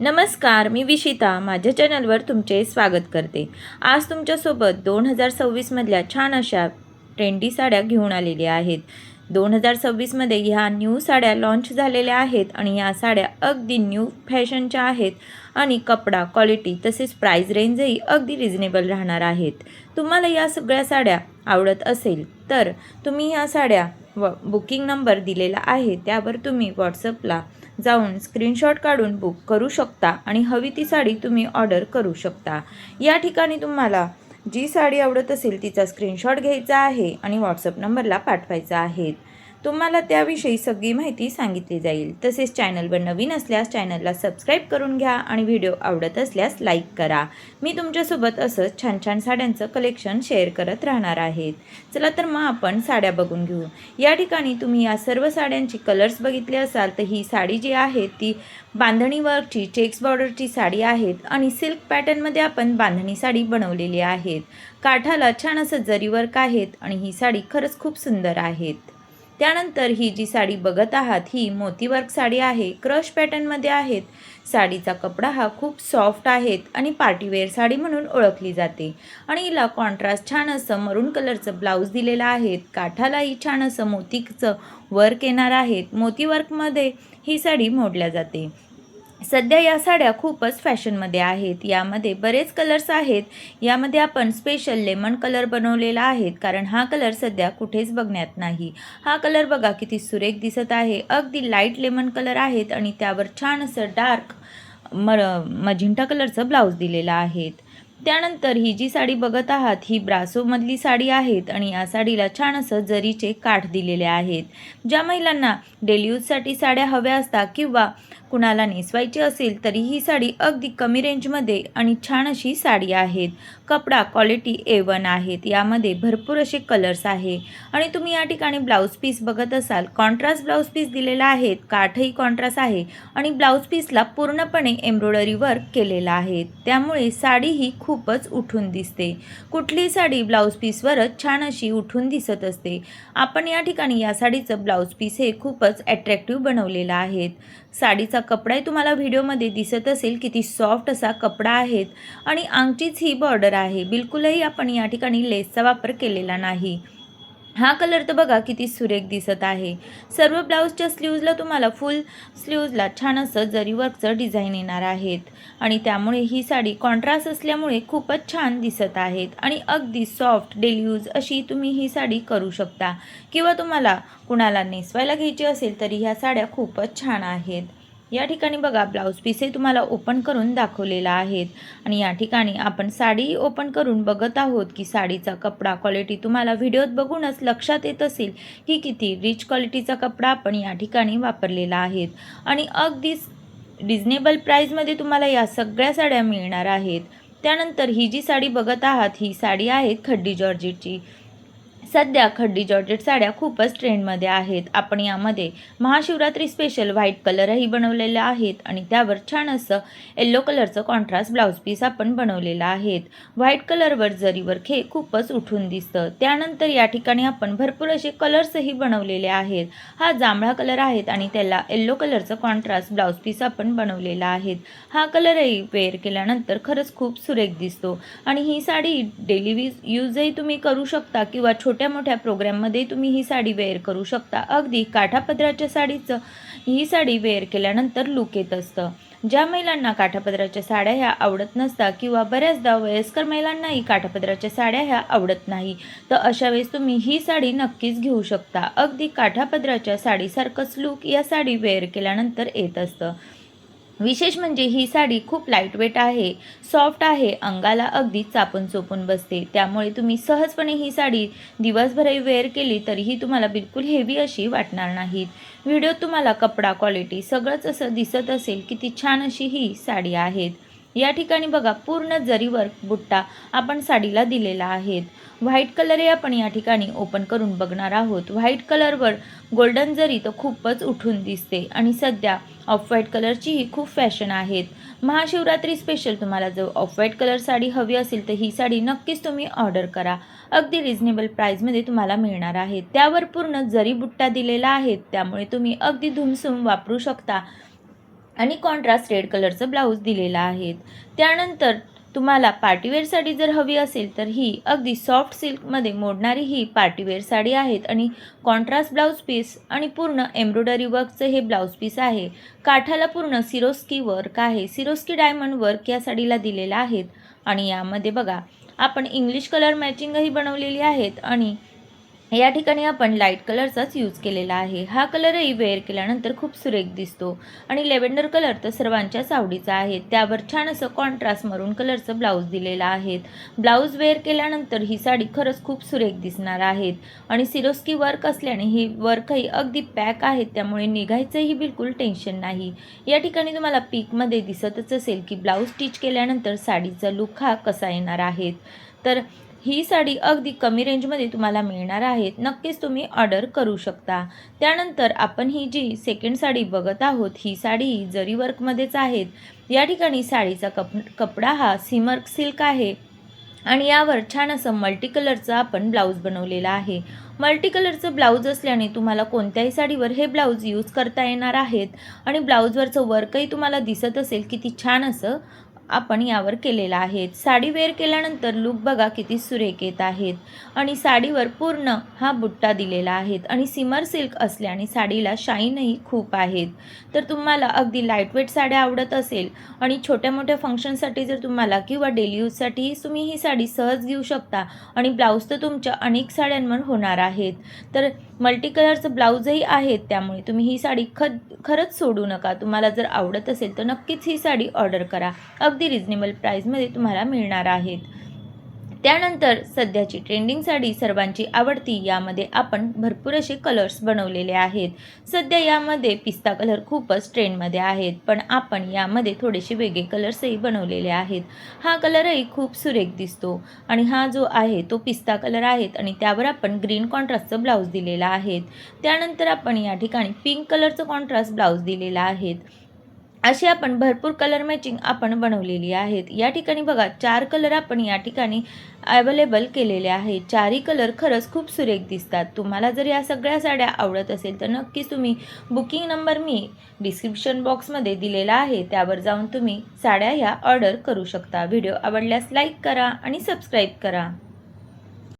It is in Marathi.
नमस्कार मी विशिता. माझ्या चॅनलवर तुमचे स्वागत करते. आज तुमच्यासोबत दोन हजार सव्वीसमधल्या छान अशा ट्रेंडी साड्या घेऊन आलेल्या आहेत. दोन हजार सव्वीसमध्ये ह्या न्यू साड्या लॉन्च झालेल्या आहेत आणि ह्या साड्या अगदी न्यू फॅशनच्या आहेत आणि कपडा क्वालिटी तसेच प्राईज रेंजही अगदी रिझनेबल राहणार आहेत. तुम्हाला या सगळ्या साड्या आवडत असेल तर तुम्ही ह्या साड्या व बुकिंग नंबर दिलेला आहे त्यावर तुम्ही व्हॉट्सअपला जाऊन स्क्रीनशॉट काढून बुक करू शकता आणि हवी ती साडी तुम्ही ऑर्डर करू शकता. या ठिकाणी तुम्हाला जी साडी आवडत असेल तिचा स्क्रीनशॉट घ्यायचा आहे आणि व्हॉट्सअप नंबरला पाठवायचा आहे. तुम्हाला त्याविषयी सगळी माहिती सांगितली जाईल. तसेच चॅनलवर नवीन असल्यास चॅनलला सबस्क्राईब करून घ्या आणि व्हिडिओ आवडत असल्यास लाईक करा. मी तुमच्यासोबत असंच छान छान साड्यांचं कलेक्शन शेअर करत राहणार आहेत. चला तर मग आपण साड्या बघून घेऊ. या ठिकाणी तुम्ही या सर्व साड्यांची कलर्स बघितले असाल तर ही साडी जी आहे ती बांधणी वर्कची चेक्स बॉर्डरची साडी आहेत आणि सिल्क पॅटर्नमध्ये आपण बांधणी साडी बनवलेली आहेत. काठाला छान असं जरी वर्क आहेत आणि ही साडी खरंच खूप सुंदर आहेत. त्यानंतर ही जी साडी बघत आहात ही मोतीवर्क साडी आहे. क्रश पॅटर्नमध्ये आहेत. साडीचा कपडा हा खूप सॉफ्ट आहेत आणि पार्टीवेअर साडी म्हणून ओळखली जाते. आणि हिला कॉन्ट्रास्ट छान असं मरून कलरचं ब्लाऊज दिलेलं आहे. काठालाही छान असं मोतीचं वर्क येणार आहेत मोतीवर्कमध्ये ही साडी मोडल्या जाते. सध्या या साड्या खूपच फॅशनमध्ये आहेत. यामध्ये बरेच कलर्स आहेत. यामध्ये आपण स्पेशल लेमन कलर बनवलेला आहे. कारण हा कलर सध्या कुठेच बघण्यात नाही. हा कलर बघा किती सुरेख दिसत आहे. अगदी लाइट लेमन कलर आहेत आणि त्यावर छान असं डार्क मर मजिंटा कलरचं ब्लाऊज दिलेलं आहे त्यानंतर ही जी साडी बघत आहात ही ब्रासोमधली साडी आहेत आणि या साडीला छान असं जरीचे काठ दिलेले आहेत. ज्या महिलांना डेली यूजसाठी साड्या हव्या असतात किंवा कुणाला नेसवायची असेल तरी ही साडी अगदी कमी रेंजमध्ये आणि छान अशी साडी आहेत. कपडा क्वालिटी ए वन आहेत. यामध्ये भरपूर असे कलर्स आहे. आणि तुम्ही या ठिकाणी ब्लाऊज पीस बघत असाल कॉन्ट्रास्ट ब्लाऊज पीस दिलेला आहे काठही कॉन्ट्रास्ट आहे आणि ब्लाऊज पीसला पूर्णपणे एम्ब्रॉयडरी वर्क केलेला आहे. त्यामुळे साडी ही खूपच उठून दिसते. कुठली साडी ब्लाऊज पीसवरच छान अशी उठून दिसत असते. आपण या ठिकाणी या साडीचं ब्लाऊज पीस हे खूपच अट्रॅक्टिव्ह बनवलेलं आहे. साडीचा कपडाही तुम्हाला व्हिडिओमध्ये दिसत असेल किती सॉफ्ट असा कपडा आहेत आणि अंगचीच ही बॉर्डर आहे. बिलकुलही आपण या ठिकाणी लेसचा वापर केलेला नाही. हा कलर तर बघा किती सुरेख दिसत आहे. सर्व ब्लाऊजच्या स्लीव्जला तुम्हाला फुल स्लीव्जला छान असं जरी वर्कचं डिझाईन येणार आहेत. आणि त्यामुळे ही साडी कॉन्ट्रास्ट असल्यामुळे खूपच छान दिसत आहेत. आणि अगदी सॉफ्ट डेली यूज अशी तुम्ही ही साडी करू शकता. किंवा तुम्हाला कुणाला नेसवायला घ्यायची असेल तरी ह्या साड्या खूपच छान आहेत. या ठिकाणी बघा ब्लाऊज पीसही तुम्हाला ओपन करून दाखवलेला आहेत. आणि या ठिकाणी आपण साडी ओपन करून बघत आहोत की साडीचा कपडा क्वालिटी तुम्हाला व्हिडिओत बघूनच लक्षात येत असेल की किती रिच क्वालिटीचा कपडा आपण या ठिकाणी वापरलेला आहेत आणि अगदी रिजनेबल प्राईजमध्ये तुम्हाला या सगळ्या साड्या मिळणार आहेत. त्यानंतर ही जी साडी बघत आहात ही साडी आहे खड्डी जॉर्जेटची. सध्या खड्डी जॉर्जेट साड्या खूपच ट्रेंडमध्ये आहेत. आपण यामध्ये महाशिवरात्री स्पेशल व्हाईट कलरही बनवलेले आहेत आणि त्यावर छान असं येल्लो कलरचं कॉन्ट्रास्ट ब्लाऊज पीस आपण बनवलेलं आहेत. व्हाईट कलरवर जरीवर खे खूपच उठून दिसतं. त्यानंतर या ठिकाणी आपण भरपूर असे कलर्सही बनवलेले आहेत. हा जांभळा कलर आहेत आणि त्याला येल्लो कलरचं कॉन्ट्रास्ट ब्लाऊज पीस आपण बनवलेला आहेत. हा कलरही वेअर केल्यानंतर खरंच खूप सुरेख दिसतो. आणि ही साडी डेली यूजही तुम्ही करू शकता किंवा छोट्या छोट्या मोठ्या प्रोग्रॅममध्ये तुम्ही ही साडी वेअर करू शकता. अगदी काठापदराच्या साडीचं ही साडी वेअर केल्यानंतर लुक येत असतं. ज्या महिलांना काठापदराच्या साड्या ह्या आवडत नसतात किंवा बऱ्याचदा वयस्कर महिलांनाही काठापदराच्या साड्या ह्या आवडत नाही तर अशा वेळेस तुम्ही ही साडी नक्कीच घेऊ शकता. अगदी काठापदराच्या साडीसारखंच लुक या साडी वेअर केल्यानंतर येत असतं. विशेष म्हणजे ही साडी खूप लाईटवेट आहे सॉफ्ट आहे अंगाला अगदी चापून चोपून बसते. त्यामुळे तुम्ही सहजपणे ही साडी दिवसभरही वेअर केली तरीही तुम्हाला बिलकुल हेवी अशी वाटणार नाहीत. व्हिडिओत तुम्हाला कपडा क्वालिटी सगळंच असं दिसत असेल किती छान अशी ही साडी आहेत. या ठिकाणी बघा पूर्ण जरीवर बुट्टा आपण साडीला दिलेला आहेत व्हाईट कलरही आपण या ठिकाणी ओपन करून बघणार आहोत. व्हाईट कलरवर गोल्डन जरी तर खूपच उठून दिसते. आणि सध्या ऑफ व्हाईट कलरचीही खूप फॅशन आहेत. महाशिवरात्री स्पेशल तुम्हाला जर ऑफ व्हाईट कलर साडी हवी असेल तर ही साडी नक्कीच तुम्ही ऑर्डर करा. अगदी रिजनेबल प्राईजमध्ये तुम्हाला मिळणार आहे. त्यावर पूर्ण जरी बुट्टा दिलेला आहे त्यामुळे तुम्ही अगदी धुमसुम वापरू शकता. आणि कॉन्ट्रास्ट रेड कलरचं ब्लाऊज दिलेलं आहे. त्यानंतर तुम्हाला पार्टीवेअर साडी जर हवी असेल तर ही अगदी सॉफ्ट सिल्कमध्ये मोडणारी ही पार्टीवेअर साडी आहेत. आणि कॉन्ट्रास्ट ब्लाऊज पीस आणि पूर्ण एम्ब्रॉयडरी वर्कचं हे ब्लाऊज पीस आहे. काठाला पूर्ण सिरोस्की वर्क आहे. सिरोस्की डायमंड वर्क या साडीला दिलेलं आहेत आणि यामध्ये बघा आपण इंग्लिश कलर मॅचिंगही बनवलेली आहेत. आणि या ठिकाणी आपण लाइट कलरचाच यूज केलेला आहे. हा कलरही वेअर केल्यानंतर खूप सुरेख दिसतो. आणि लेव्हेंडर कलर तर सर्वांच्याच आवडीचा आहे. त्यावर छान असं कॉन्ट्रास्ट मरून कलरचं ब्लाऊज दिलेलं आहे. ब्लाऊज वेअर केल्यानंतर ही साडी खरंच खूप सुरेख दिसणार आहेत आणि सिरोस्की वर्क असल्याने ही वर्कही अगदी पॅक आहेत त्यामुळे निघायचंही बिलकुल टेन्शन नाही. या ठिकाणी तुम्हाला पीकमध्ये दिसतच असेल की ब्लाऊज स्टिच केल्यानंतर साडीचा लुक हा कसा येणार आहे? तर ही साडी अगदी कमी रेंजमध्ये तुम्हाला मिळणार आहेत. नक्कीच तुम्ही ऑर्डर करू शकता. त्यानंतर आपण ही जी सेकंड साडी बघत आहोत ही साडी ही जरी वर्कमध्येच आहेत या ठिकाणी साडीचा कप कपडा हा सिमर्क सिल्क आहे. आणि यावर छान असं मल्टी कलरचं आपण ब्लाऊज बनवलेला आहे. मल्टी कलरचं ब्लाऊज असल्याने तुम्हाला कोणत्याही साडीवर हे ब्लाऊज यूज करता येणार आहेत. आणि ब्लाऊजवरचं वर्कही तुम्हाला दिसत असेल किती छान असं आपण यावर केलेला आहे. साडी वेअर केल्यानंतर लुक बघा किती सुरेख येत आहेत. आणि साडीवर पूर्ण हा बुट्टा दिलेला आहे. आणि सिमर सिल्क असल्याने साडीला शाईनही खूप आहेत. तर तुम्हाला अगदी लाईटवेट साड्या आवडत असेल आणि छोट्या मोठ्या फंक्शनसाठी जर तुम्हाला किंवा डेली यूजसाठीही तुम्ही ही साडी सहज घेऊ शकता आणि ब्लाऊज तर तुमच्या अनेक साड्यांवर होणार आहेत. तर मल्टी कलरचं ब्लाऊजही आहेत त्यामुळे तुम्ही ही साडी ख खरंच सोडू नका. तुम्हाला जर आवडत असेल तर नक्कीच ही साडी ऑर्डर करा. अगदी अगदी रिजनेबल प्राईजमध्ये तुम्हाला मिळणार आहेत. त्यानंतर सध्याची ट्रेंडिंग साडी सर्वांची आवडती यामध्ये आपण भरपूर असे कलर्स बनवलेले आहेत. सध्या यामध्ये पिस्ता कलर खूपच ट्रेंडमध्ये आहेत पण आपण यामध्ये थोडेसे वेगळे कलर्सही बनवलेले आहेत. हा कलरही खूप सुरेख दिसतो आणि हा जो आहे तो पिस्ता कलर आहेत आणि त्यावर आपण ग्रीन कॉन्ट्रास्टचं ब्लाऊज दिलेला आहे. त्यानंतर आपण या ठिकाणी पिंक कलरचं कॉन्ट्रास्ट ब्लाऊज दिलेला आहे. अशी आपण भरपूर कलर मॅचिंग आपण बनवलेली आहेत. या ठिकाणी बघा चार कलर आपण या ठिकाणी अवेलेबल केलेले आहेत. चारही कलर खरंच खूप सुरेख दिसतात. तुम्हाला जर या सगळ्या साड्या आवडत असेल तर नक्कीच तुम्ही बुकिंग नंबर मी डिस्क्रिप्शन बॉक्समध्ये दिलेला आहे. त्यावर जाऊन तुम्ही साड्या ह्या ऑर्डर करू शकता. व्हिडिओ आवडल्यास लाईक करा आणि सबस्क्राईब करा.